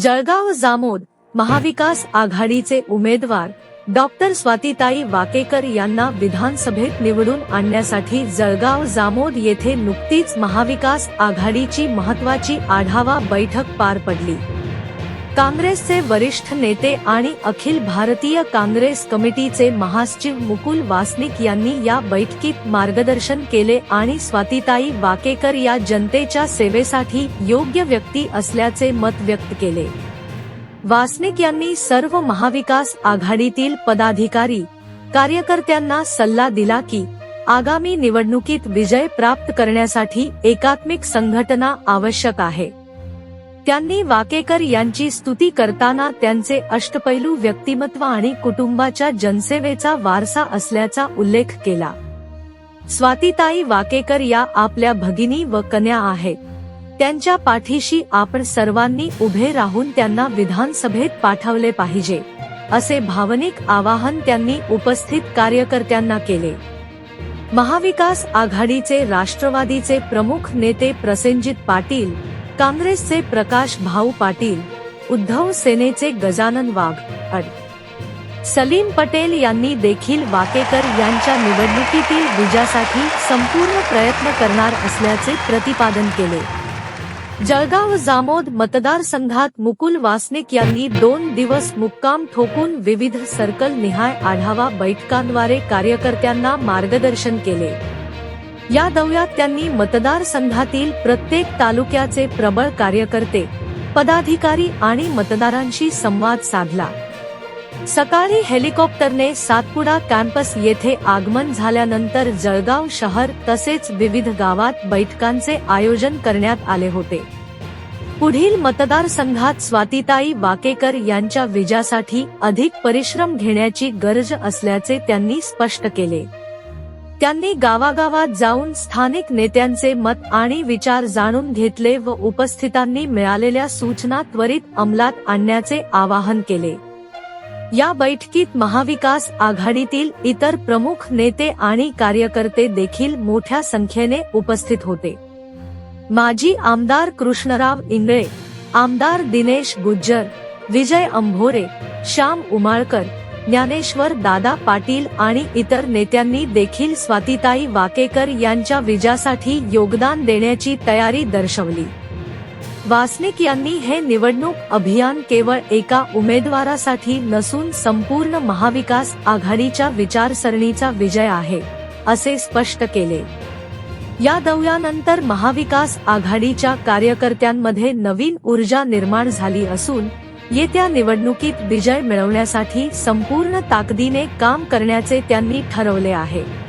जळगाव जामोद महाविकास आघाडीचे उमेदवार डॉक्टर स्वातीताई वाकेकर यांना विधानसभेत निवडून आणण्यासाठी जळगाव जामोद येथे नुकतीच महाविकास आघाडीची महत्वाची आढावा बैठक पार पडली. काँग्रेसचे वरिष्ठ नेते आणि अखिल भारतीय काँग्रेस कमिटीचे महासचिव मुकुल वासनिक यांनी या बैठकीत मार्गदर्शन केले आणि स्वातीताई वाकेकर या जनतेच्या सेवेसाठी योग्य व्यक्ती असल्याचे मत व्यक्त केले. वासनिक यांनी सर्व महाविकास आघाडीतील पदाधिकारी कार्यकर्त्यांना सल्ला दिला की आगामी निवडणुकीत विजय प्राप्त करण्यासाठी एकात्मिक संघटना आवश्यक आहे. त्यांनी वाकेकर यांची स्तुती करताना त्यांचे अष्टपैलू व्यक्तिमत्व आणि कुटुंबाच्या जनसेवेचा वारसा असल्याचा उल्लेख केला. स्वातीताई वाकेकर या आपल्या भगिनी व कन्या आहेत. त्यांच्या पाठीशी आपण सर्वांनी उभे राहून त्यांना विधानसभेत पाठवले पाहिजे असे भावनिक आवाहन त्यांनी उपस्थित कार्यकर्त्यांना केले. महाविकास आघाडीचे राष्ट्रवादीचे प्रमुख नेते प्रसेनजित पाटील काँग्रेसचे प्रकाश भाऊ पाटील उद्धव सेनेचे गजानन वाघ अड. सलीम पटेल यांनी देखील वाकेकर यांच्या निवडणुकीतील विजयासाठी संपूर्ण प्रयत्न करणार असल्याचे प्रतिपादन केले. जळगाव जामोद मतदारसंघात मुकुल वासनिक यांनी दोन दिवस मुक्काम ठोकून विविध सर्कल निहाय आढावा बैठकांद्वारे कार्यकर्त्यांना मार्गदर्शन केले. या दौऱ्यात त्यांनी मतदारसंघातील प्रत्येक तालुक्याचे प्रबळ कार्यकर्ते पदाधिकारी आणि मतदारांशी संवाद साधला. सकाळी हेलिकॉप्टरने सातपुडा कॅम्पस येथे आगमन झाल्यानंतर जळगाव शहर तसेच विविध गावात बैठकांचे आयोजन करण्यात आले होते. पुढील मतदारसंघात स्वातीताई वाकेकर यांच्या विजयासाठी अधिक परिश्रम घेण्याची गरज असल्याचे त्यांनी स्पष्ट केले. त्यांनी गावागावात जाऊन स्थानिक नेत्यांचे मत आणि विचार जाणून घेतले व उपस्थितांनी मिळालेल्या सूचना त्वरित अंमलात आणण्याचे आवाहन केले. या बैठकीत महाविकास आघाडीतील इतर प्रमुख नेते आणि कार्यकर्ते देखील मोठ्या संख्येने उपस्थित होते. माजी आमदार कृष्णराव इंगळे आमदार दिनेश गुज्जर विजय अंभोरे श्याम उमाळकर ज्ञानेश्वर दादा पाटील आणि इतर नेत्यांनी देखील स्वातीताई वाकेकर यांच्या विजयासाठी योगदान देण्याची तयारी दर्शवली. वासनिक यांनी हे निवडणूक अभियान केवळ एका उमेदवारासाठी नसून संपूर्ण महाविकास आघाडीच्या विचारसरणीचा विजय आहे असे स्पष्ट केले. या दौऱ्यानंतर महाविकास आघाडीच्या कार्यकर्त्यांमध्ये नवीन ऊर्जा निर्माण झाली असून येत्या निवडणुकीत विजय मिळवण्यासाठी संपूर्ण ताकदीने काम करण्याचे त्यांनी ठरवले आहे.